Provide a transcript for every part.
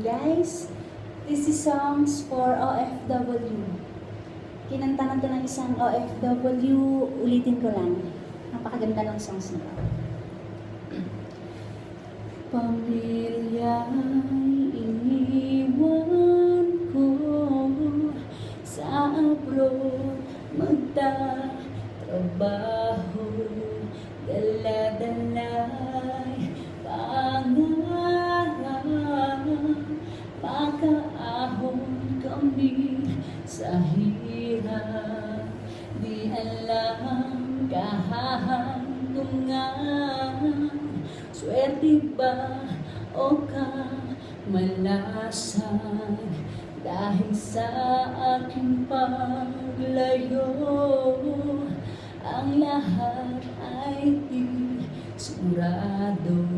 guys. This is songs for OFW. Kinanta na to ng isang OFW. Ulitin ko lang. Napakaganda ng songs nito. Pamilya'y iniwan ko sa abroad magtatrabaho sa hirap di alam kahahantungan swerte ba o kamalasan dahil sa aking paglayo ang lahat ay di sigurado.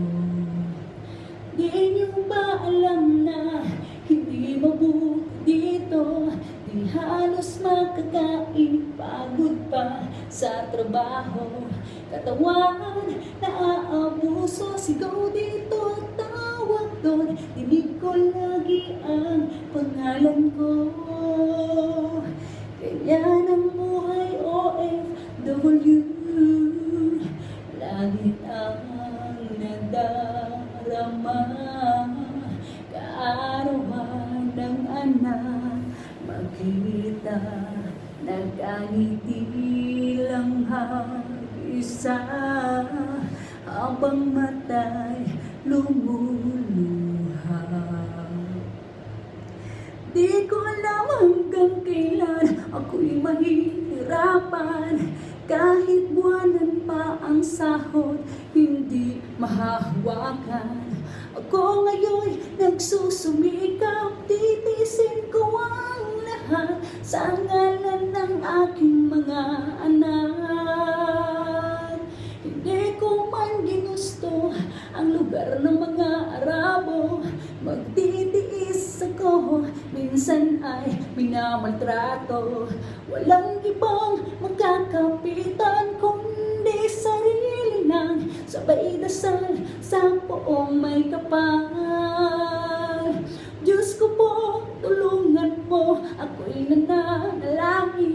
Di niyo ba alam na hindi mabuti halos makakain pagod pa sa trabaho. Katawan na aabuso Sigaw dito tawag doon. Dinig ko lagi ang pangalan ko. Kaya ng buhay OFW Nagkaniti lang isa Habang matay lumuluha. Di ko alam hanggang kailan ako'y mahihirapan. Kahit buwanan pa ang sahod, hindi mahahawakan. Ako ngayon nagsusumikap, titisin ko ang lahat. Sa ngalan ng aking mga anak. Hindi ko man ginusto ang lugar ng mga Arabo. Magtitiis ako, minsan ay minamaltrato. Walang ibang makakapitan kundi sarili lang. Sabay dasal sa poong may kapal. Diyos ko po, tulungan mo. Ako'y nananalangin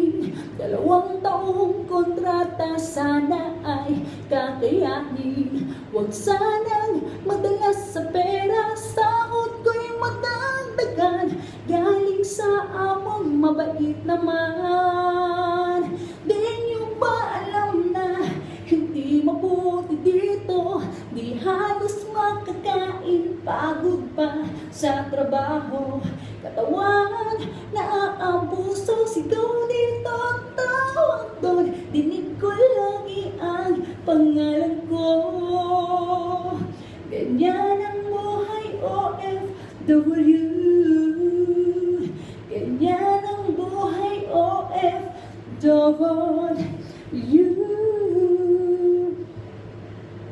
Dalawang taong kontrata sana ay kakayanin. Huwag sanang madalas sa pera Sahod ko'y madagdagan Galing sa among mabait naman Di niyo ba alam na hindi mabuti dito? Di halos makakain Pagod pa sa trabaho Katawan na aabuso. Sigaw dito, tawag doon Dinig ko lagi ang pangalan ko. Ganyan ang buhay OFW Ganyan ang buhay OFW